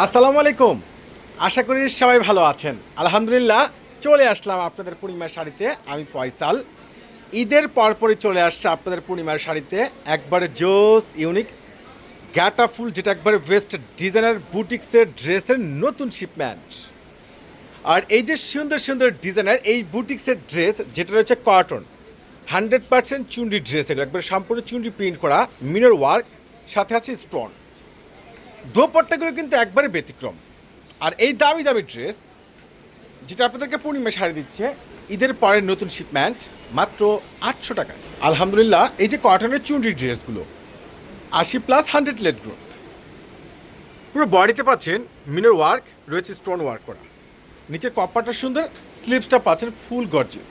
আসসালামু আলাইকুম। আশা করি সবাই ভালো আছেন। আলহামদুলিল্লাহ, চলে আসলাম আপনাদের পূর্ণিমার শাড়িতে। আমি ফয়সাল। ঈদের পরপরই চলে আসছে আপনাদের পূর্ণিমার শাড়িতে। একবারে জোস, ইউনিক। গ্যাটা ফুল, যেটা একবারে ওয়েস্ট ডিজাইনার বুটিক্সের ড্রেসের নতুন শিপমেন্ট। আর এই যে সুন্দর সুন্দর ডিজাইনার, এই বুটিক্সের ড্রেস, যেটা রয়েছে কটন। হান্ড্রেড পার্সেন্ট চুন্ডি ড্রেস এগুলো একবারে সম্পূর্ণ চুন্ডি প্রিন্ট করা মিনার ওয়ার্ক, সাথে আছে স্টোন। দোপাট্টাগুলো কিন্তু একবারে ব্যতিক্রম। আর এই দামি দামি ড্রেস যেটা আপনাদেরকে পূর্ণিমা শাড়ি দিচ্ছে, ঈদের পরের নতুন শিপমেন্ট মাত্র আটশো টাকা আলহামদুলিল্লাহ, এই যে কটনের চুন্ডি ড্রেসগুলো আশি প্লাস হান্ড্রেড লেট গ্রোথ পুরো বডিতে পাচ্ছেন মিনার ওয়ার্ক রয়েছে স্টোন ওয়ার্ক করা। নিচে কপারটা সুন্দর স্লিপসটা পাচ্ছেন ফুল গর্জেস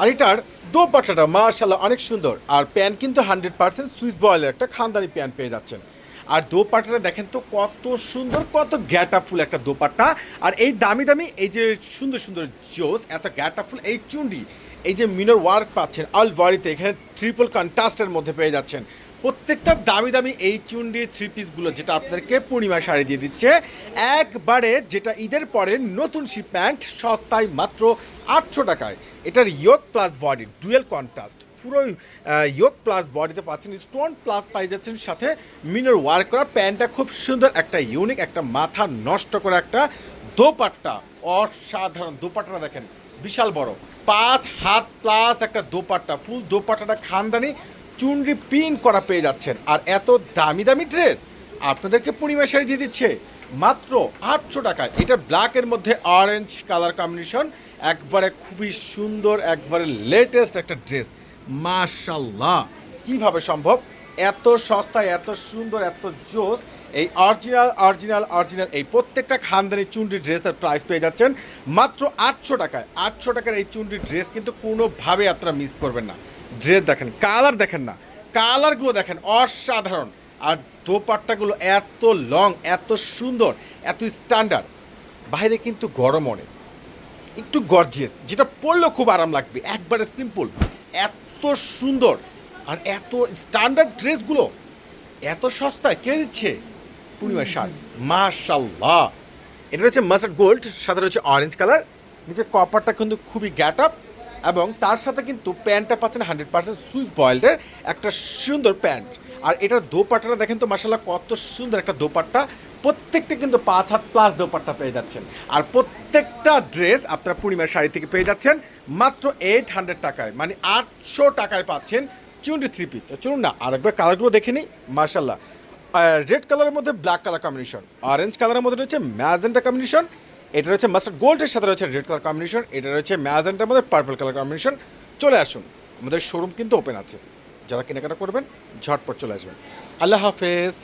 আর এটার দোপাট্টাটা মার্শাল্লাহ অনেক সুন্দর। আর প্যান্ট কিন্তু হান্ড্রেড পার্সেন্ট সুইস বয়েলের একটা খানদানি প্যান্ট পেয়ে যাচ্ছেন। আর দোপাট্টাটা দেখেন তো কত সুন্দর, কত গ্যাটা ফুল একটা দোপাট্টা। আর এই দামি দামি, এই যে সুন্দর সুন্দর জোস, এত গ্যাটা ফুল এই চুন্ডি এই যে মিনার ওয়ার্ক পাচ্ছেন অল বডিতে এখানে ট্রিপল কন্ট্রাস্টের মধ্যে পেয়ে যাচ্ছেন। প্রত্যেকটা দামি দামি এই চুন্ডি থ্রি পিসগুলো যেটা আপনাদেরকে পূর্ণিমা শাড়ি দিয়ে দিচ্ছে। একবারে যেটা ঈদের পরে নতুন শিপমেন্ট সস্তায় মাত্র আটশো টাকায়। এটার yoke plus body dual contrast পুরো ইয়োক প্লাস বডিতে পাচ্ছেন স্টোন প্লাস পাই যাচ্ছেন সাথে মিনার ওয়ার্ক করা। প্যান্টটা খুব সুন্দর, একটা ইউনিক একটা মাথা নষ্ট করা একটা দোপাট্টা। অসাধারণ দোপাট্টাটা দেখেন, বিশাল বড়। পাঁচ হাত প্লাস একটা দোপাট্টা ফুল দোপাট্টাটা খানদানি, চুনরি প্রিন্ট করা পেয়ে যাচ্ছেন। আর এত দামি দামি ড্রেস আপনাদেরকে পূর্ণিমা শাড়ি দিয়ে দিচ্ছে। মাত্র আটশো টাকায়। এটা ব্ল্যাকের মধ্যে অরেঞ্জ কালার কম্বিনেশন একবারে খুবই সুন্দর, একবারে লেটেস্ট একটা ড্রেস মাশাল্লাহ কীভাবে সম্ভব? এত সস্তায় এত সুন্দর, এত জোস। এই অরিজিনাল অরিজিনাল অরিজিনাল এই প্রত্যেকটা খানদানি চুন্ডি ড্রেসের প্রাইস পেয়ে যাচ্ছেন মাত্র আটশো টাকায়। আটশো টাকার এই চুন্ডি ড্রেস কিন্তু কোনোভাবে আপনারা মিস করবেন না। ড্রেস দেখেন কালার দেখেন না। কালারগুলো দেখেন, অসাধারণ। আর দোপাট্টাগুলো এত লং এত সুন্দর, এত স্ট্যান্ডার্ড বাইরে কিন্তু গরম অনেক। একটু গর্জিয়াস যেটা পরলেও খুব আরাম লাগবে। একবারে সিম্পল এত সুন্দর আর এত স্ট্যান্ডার্ড ড্রেসগুলো এত সস্তায় কে দিচ্ছে? পূর্ণিমার শাল মাশাল্লাহ এটা রয়েছে মাস্টার্ড গোল্ড সাথে রয়েছে অরেঞ্জ কালার নিচের কপারটা কিন্তু খুবই গ্যাট আপ এবং তার সাথে কিন্তু প্যান্টটা পাচ্ছেন হান্ড্রেড পার্সেন্ট সুইচ বয়েল্ডের একটা সুন্দর প্যান্ট আর এটার দোপাট্টাটা দেখেন তো মাসাল্লাহ কত সুন্দর একটা দোপাট্টা। প্রত্যেকটা কিন্তু পাঁচ হাত প্লাস দোপাট্টা পেয়ে যাচ্ছেন। আর প্রত্যেকটা ড্রেস আপনারা পূর্ণিমার শাড়ি থেকে পেয়ে যাচ্ছেন মাত্র এইট হান্ড্রেড টাকায় মানে আটশো টাকায় পাচ্ছেন চুন্ডি থ্রি পিস তো চলুন না, আরেকবার কালারগুলো দেখে নিই। মার্শাল্লাহ রেড কালারের মধ্যে ব্ল্যাক কালার কম্বিনেশন অরেঞ্জ কালারের মধ্যে রয়েছে ম্যাজেন্টা কম্বিনেশন এটা রয়েছে মাস্টার গোল্ডের সাথে রয়েছে রেড কালার কম্বিনেশন এটা রয়েছে ম্যাজেন্টার মধ্যে পার্পল কালার কম্বিনেশন চলে আসুন, আমাদের শোরুম কিন্তু ওপেন আছে। যারা কেনাকাটা করবেন ঝটপট চলে আসবেন। আল্লাহ হাফেজ।